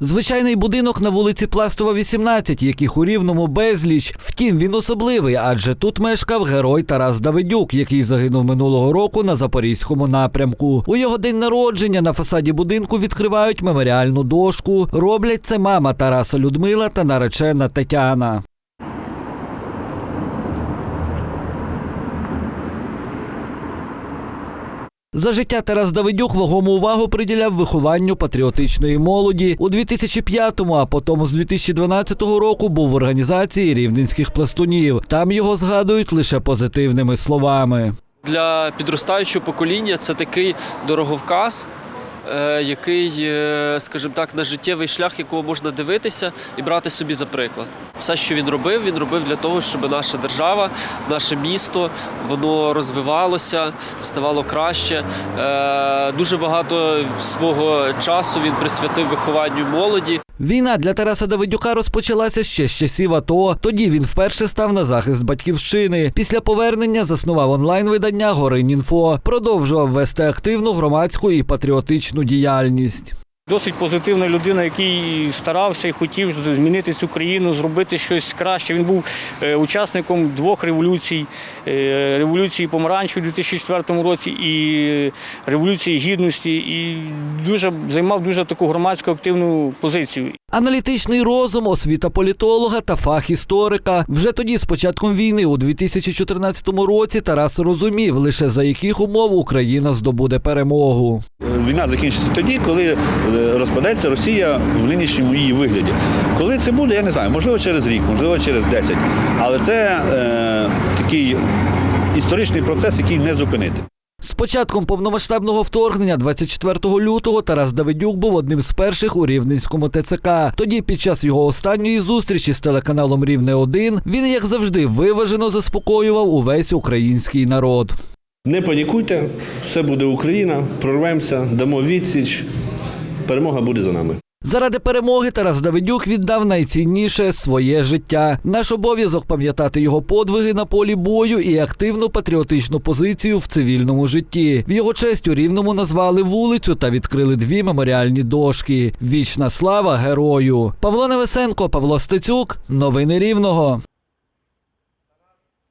Звичайний будинок на вулиці Пластова, 18, яких у рівному безліч. Втім, він особливий, адже тут мешкав герой Тарас Давидюк, який загинув минулого року на запорізькому напрямку. У його день народження на фасаді будинку відкривають меморіальну дошку. Роблять це мама Тараса Людмила та наречена Тетяна. За життя Тарас Давидюк вагому увагу приділяв вихованню патріотичної молоді. У 2005-му, а потім з 2012 року був в організації рівненських пластунів. Там його згадують лише позитивними словами. Для підростаючого покоління це такий дороговказ, який, е, скажімо так, на життєвий шлях, якого можна дивитися і брати собі за приклад. Все, що він робив, він робив для того, щоб наша держава, наше місто, воно розвивалося, ставало краще. Е, Дуже багато свого часу він присвятив вихованню молоді. Війна для Тараса Давидюка розпочалася ще з часів АТО. Тоді він вперше став на захист батьківщини. Після повернення заснував онлайн-видання Горинінфо. Продовжував вести активну громадську і патріотичну діяльність. Досить позитивна людина, який старався і хотів змінити цю країну, зробити щось краще. Він був е, учасником двох революцій: е, революції помаранчевої у 2004 році і революції гідності, і дуже займав дуже таку громадську активну позицію. Аналітичний розум, освіта політолога та фах історика. Вже тоді, з початком війни, у 2014 році, Тарас розумів, лише за яких умов Україна здобуде перемогу. Війна закінчиться тоді, коли е, розпадеться Росія в нинішньому її вигляді. Коли це буде, я не знаю, можливо, через рік, можливо, через 10. Але це е, такий історичний процес, який не зупинити. З початком повномасштабного вторгнення 24 лютого Тарас Давидюк був одним з перших у Рівненському ТЦК. Тоді, під час його останньої зустрічі з телеканалом Рівне 1 він, як завжди, виважено заспокоював увесь український народ. Не панікуйте, все буде Україна, прорвемося, дамо відсіч. Перемога буде за нами. Заради перемоги Тарас Давидюк віддав найцінніше своє життя. Наш обов'язок пам'ятати його подвиги на полі бою і активну патріотичну позицію в цивільному житті. В його честь у рівному назвали вулицю та відкрили дві меморіальні дошки. Вічна слава герою. Павло Невесенко, Павло Стецюк. Новини Рівного.